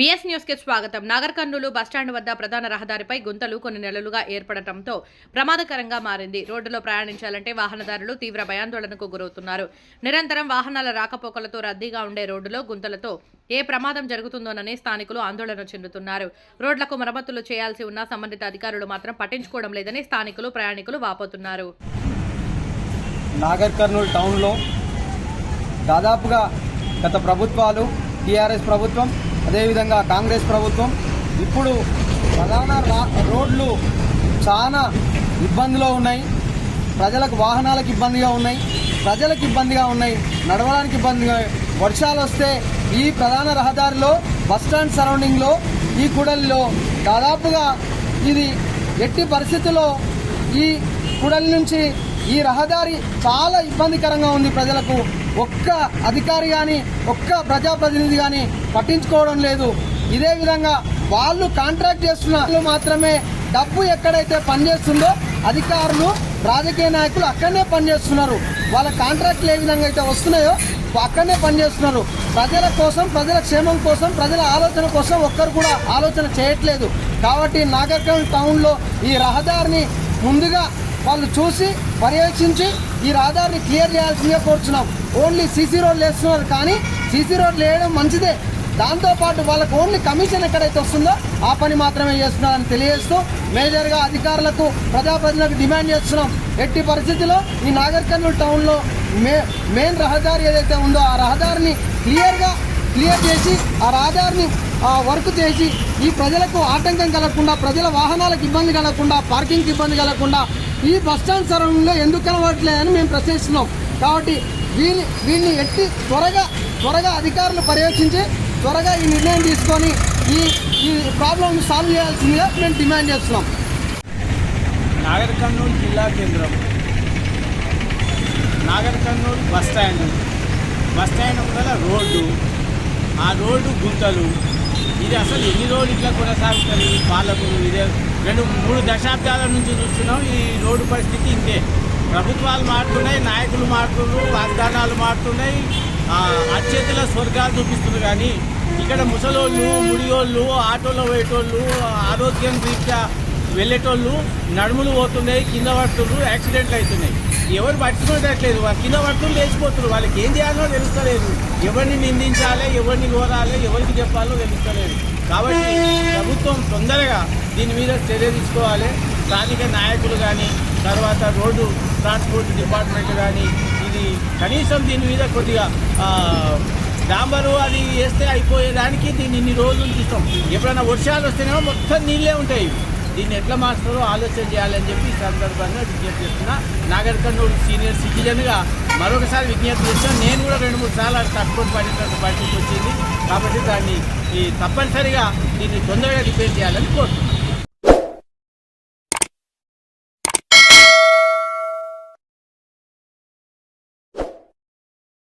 VS న్యూస్కి స్వాగతం. Nagar Kurnool bus stand వద్ద ప్రధాన రహదారిపై గుంతలు కొన్ని నెలలుగా ఏర్పడటంతో ప్రమాదకరంగా మారింది. రోడ్డులో ప్రయాణించాలంటే వాహనదారులు తీవ్ర భయాందోళనకు గురవుతున్నారు. నిరంతరం వాహనాల రాకపోకలతో రద్దీగా ఉండే రోడ్డులో గుంతలతో ఏ ప్రమాదం జరుగుతుందోనని స్థానికులు ఆందోళన చెందుతున్నారు. రోడ్లకు మరమ్మతులు చేయాల్సి ఉన్న సంబంధిత అధికారులు మాత్రం పట్టించుకోవడం లేదని స్థానికులు ప్రయాణికులు వాపోతున్నారు. నాగర్ కర్నూలు టౌన్లో దాదాపుగా గత ప్రభుత్వాలు టీఆర్ఎస్ ప్రభుత్వం అదేవిధంగా కాంగ్రెస్ ప్రభుత్వం ఇప్పుడు ప్రధాన రోడ్లు చాలా ఇబ్బందిలో ఉన్నాయి. ప్రజలకు వాహనాలకు ఇబ్బందిగా ఉన్నాయి. ప్రజలకు ఇబ్బందిగా ఉన్నాయి. నడవడానికి ఇబ్బందిగా వర్షాలు వస్తే ఈ ప్రధాన రహదారిలో బస్టాండ్ సరౌండింగ్లో ఈ కూడలిలో దాదాపుగా ఇది ఎట్టి పరిస్థితుల్లో ఈ కూడలి నుంచి ఈ రహదారి చాలా ఇబ్బందికరంగా ఉంది ప్రజలకు. ఒక్క అధికారి కానీ ఒక్క ప్రజాప్రతినిధి కానీ పట్టించుకోవడం లేదు. ఇదే విధంగా వాళ్ళు కాంట్రాక్ట్ చేస్తున్న వాళ్ళు మాత్రమే డబ్బు ఎక్కడైతే పనిచేస్తుందో అధికారులు రాజకీయ నాయకులు అక్కడనే పనిచేస్తున్నారు. వాళ్ళ కాంట్రాక్ట్లు ఏ విధంగా అయితే వస్తున్నాయో అక్కడనే పనిచేస్తున్నారు. ప్రజల కోసం ప్రజల క్షేమం కోసం ప్రజల ఆలోచన కోసం ఒక్కరు కూడా ఆలోచన చేయట్లేదు. కాబట్టి నాగర్కల్ టౌన్లో ఈ రహదారిని ముందుగా వాళ్ళు చూసి పర్యవేక్షించి ఈ రహదారిని క్లియర్ చేయాల్సిందిగా కోరుచున్నాం. ఓన్లీ సీసీ రోడ్లు వేస్తున్నారు కానీ సీసీ రోడ్లు వేయడం మంచిదే. దాంతోపాటు వాళ్ళకు ఓన్లీ కమిషన్ ఎక్కడైతే వస్తుందో ఆ పని మాత్రమే చేస్తున్నారని తెలియజేస్తూ మేజర్గా అధికారులకు ప్రజాప్రతినిధులకు డిమాండ్ చేస్తున్నాం. ఎట్టి పరిస్థితిలో ఈ నాగర్కర్నూలు టౌన్లో మే మెయిన్ రహదారి ఏదైతే ఉందో ఆ రహదారిని క్లియర్గా క్లియర్ చేసి ఆ రహదారిని వర్క్ చేసి ఈ ప్రజలకు ఆటంకం కలగకుండా ప్రజల వాహనాలకు ఇబ్బంది కలగకుండా పార్కింగ్కి ఇబ్బంది కలగకుండా ఈ బస్టాండ్ సరౌండింగ్లో ఎందుకు కనబడట్లేదని మేము ప్రశ్నిస్తున్నాం. కాబట్టి వీని వీళ్ళని ఎట్టి త్వరగా త్వరగా అధికారులు పర్యవేక్షించి త్వరగా ఈ నిర్ణయం తీసుకొని ఈ ఈ ప్రాబ్లమ్ సాల్వ్ చేయాల్సిందిగా మేము డిమాండ్ చేస్తున్నాం. నాగర్ కర్నూలు జిల్లా కేంద్రం. Nagar Kurnool bus stand. Bus stand ముందర రోడ్డు. ఆ రోడ్డు గుంతలు. ఇది అసలు ఎన్ని రోజులు ఇట్లా కొనసాగుతుంది? పాలకులు ఇదే రెండు మూడు దశాబ్దాల నుంచి చూస్తున్నాం. ఈ రోడ్డు పరిస్థితి ఇంతే. ప్రభుత్వాలు మారుతున్నాయి నాయకులు మారుతున్నారు వాగ్దానాలు మారుతున్నాయి. ఆ, అచేతుల స్వర్గాలు చూపిస్తున్నారు కానీ ఇక్కడ ముసలోళ్ళు ముడియోళ్ళు ఆటోలో పోయేటోళ్ళు ఆరోగ్యం రీత్యా వెళ్ళేటోళ్ళు నడుములు పోతున్నాయి కింద పడుతున్నారు యాక్సిడెంట్లు అవుతున్నాయి. ఎవరు పట్టుకునేటట్లేదు వాళ్ళు కింద పడుతున్నారు లేచిపోతున్నారు. వాళ్ళకి ఏం చేయాలో తెలుస్తలేదు. ఎవరిని నిందించాలి ఎవరిని కోరాలి ఎవరికి చెప్పాలో తెలుస్తలేదు. కాబట్టి ప్రభుత్వం తొందరగా దీని మీద చర్య తీసుకోవాలి. స్థానిక నాయకులు కానీ తర్వాత రోడ్డు ట్రాన్స్పోర్ట్ డిపార్ట్మెంట్ కానీ ఇది కనీసం దీని మీద కొద్దిగా డాంబరు అది వేస్తే అయిపోయేదానికి దీన్ని ఇన్ని రోజులు చూస్తాం. ఎప్పుడైనా వర్షాలు వస్తేనేమో మొత్తం నీళ్ళే ఉంటాయి. దీన్ని ఎట్లా మార్చారో ఆలోచన చేయాలని చెప్పి ఈ సందర్భంగా విజ్ఞప్తి చేస్తున్నా. నాగర్ కర్నూలు సీనియర్ సిటిజన్గా మరొకసారి విజ్ఞప్తి చేస్తాను నేను కూడా రెండు మూడు సార్లు అది తక్కువ పడినటువంటి పరిస్థితి వచ్చింది. కాబట్టి దాన్ని ఈ తప్పనిసరిగా దీన్ని తొందరగా రిపేర్ చేయాలని కోరుతున్నాను.